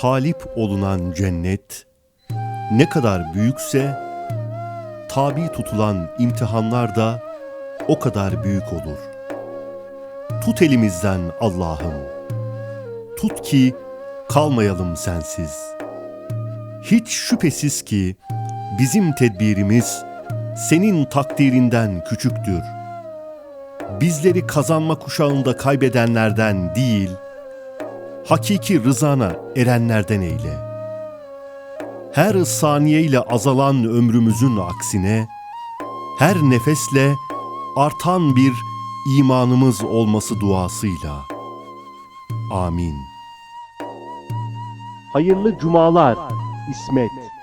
talip olunan cennet ne kadar büyükse tabi tutulan imtihanlar da o kadar büyük olur. Tut elimizden Allah'ım. Tut ki kalmayalım sensiz. Hiç şüphesiz ki bizim tedbirimiz senin takdirinden küçüktür. Bizleri kazanma kuşağında kaybedenlerden değil, hakiki rızana erenlerden eyle. Her saniyeyle azalan ömrümüzün aksine, her nefesle artan bir imanımız olması duasıyla. Amin. Hayırlı cumalar İsmet.